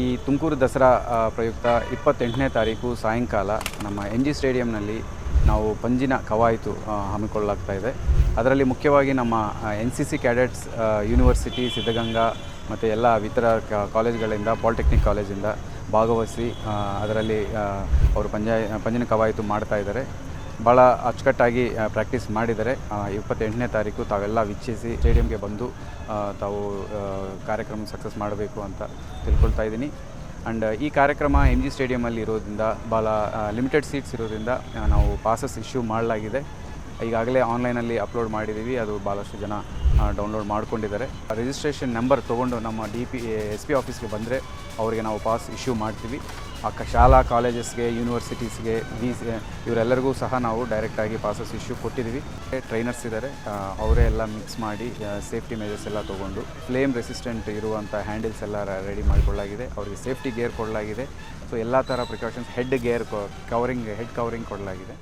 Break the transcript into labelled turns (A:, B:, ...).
A: ಈ ತುಮಕೂರು ದಸರಾ ಪ್ರಯುಕ್ತ ಇಪ್ಪತ್ತೆಂಟನೇ ತಾರೀಕು ಸಾಯಂಕಾಲ ನಮ್ಮ ಎನ್ ಜಿ ಸ್ಟೇಡಿಯಂನಲ್ಲಿ ನಾವು ಪಂಜಿನ ಕವಾಯಿತು ಹಮ್ಮಿಕೊಳ್ಳಲಾಗ್ತಾ ಇದೆ. ಅದರಲ್ಲಿ ಮುಖ್ಯವಾಗಿ ನಮ್ಮ N C C cadets university, Siddaganga ಮತ್ತು ಎಲ್ಲ ಇತರ ಕಾಲೇಜ್ಗಳಿಂದ, ಪಾಲಿಟೆಕ್ನಿಕ್ ಕಾಲೇಜಿಂದ ಭಾಗವಹಿಸಿ ಅದರಲ್ಲಿ ಅವರು ಪಂಜಾಯ, ಪಂಜಿನ ಕವಾಯಿತು ಮಾಡ್ತಾ ಇದ್ದಾರೆ. ಭಾಳ ಅಚ್ಚುಕಟ್ಟಾಗಿ ಪ್ರಾಕ್ಟೀಸ್ ಮಾಡಿದರೆ ಇಪ್ಪತ್ತೆಂಟನೇ ತಾರೀಕು ತಾವೆಲ್ಲ ವೀಕ್ಷಿಸಿ ಸ್ಟೇಡಿಯಂಗೆ ಬಂದು ತಾವು ಕಾರ್ಯಕ್ರಮ ಸಕ್ಸಸ್ ಮಾಡಬೇಕು ಅಂತ ತಿಳ್ಕೊಳ್ತಾ ಇದ್ದೀನಿ. ಆ್ಯಂಡ್ ಈ ಕಾರ್ಯಕ್ರಮ ಎಂ ಜಿ ಸ್ಟೇಡಿಯಮಲ್ಲಿ ಇರೋದ್ರಿಂದ ಭಾಳ ಲಿಮಿಟೆಡ್ ಸೀಟ್ಸ್ ಇರೋದ್ರಿಂದ ನಾವು ಪಾಸಸ್ ಇಶ್ಯೂ ಮಾಡಲಾಗಿದೆ. ಈಗಾಗಲೇ ಆನ್ಲೈನಲ್ಲಿ ಅಪ್ಲೋಡ್ ಮಾಡಿದ್ದೀವಿ. ಅದು ಭಾಳಷ್ಟು ಜನ ಡೌನ್ಲೋಡ್ ಮಾಡ್ಕೊಂಡಿದ್ದಾರೆ. ರಿಜಿಸ್ಟ್ರೇಷನ್ ನಂಬರ್ ತೊಗೊಂಡು ನಮ್ಮ ಡಿ ಪಿ ಎಸ್ ಪಿ ಆಫೀಸ್ಗೆ ಬಂದರೆ, ಅವರಿಗೆ ನಾವು ಪಾಸ್ ಇಶ್ಯೂ ಮಾಡ್ತೀವಿ. ಆ ಶಾಲಾ ಕಾಲೇಜಸ್ಗೆ ಯೂನಿವರ್ಸಿಟೀಸ್ಗೆ ವೀಸ್ ಇವರೆಲ್ಲರಿಗೂ ಸಹ ನಾವು ಡೈರೆಕ್ಟಾಗಿ ಪಾಸಸ್ ಇಶ್ಯೂ ಕೊಟ್ಟಿದ್ದೀವಿ. ಟ್ರೈನರ್ಸ್ ಇದ್ದಾರೆ. ಅವರೇ ಎಲ್ಲ ಮಿಕ್ಸ್ ಮಾಡಿ ಸೇಫ್ಟಿ ಮೆಜರ್ಸ್ ಎಲ್ಲ ತೊಗೊಂಡು ಫ್ಲೇಮ್ ರೆಸಿಸ್ಟೆಂಟ್ ಇರುವಂಥ ಹ್ಯಾಂಡಲ್ಸ್ ಎಲ್ಲ ರೆಡಿ ಮಾಡಿಕೊಳ್ಳಲಾಗಿದೆ. ಅವರಿಗೆ ಸೇಫ್ಟಿ ಗೇರ್ ಕೊಡಲಾಗಿದೆ. ಸೊ ಎಲ್ಲ ಥರ precautions head gear covering head covering ಕೊಡಲಾಗಿದೆ.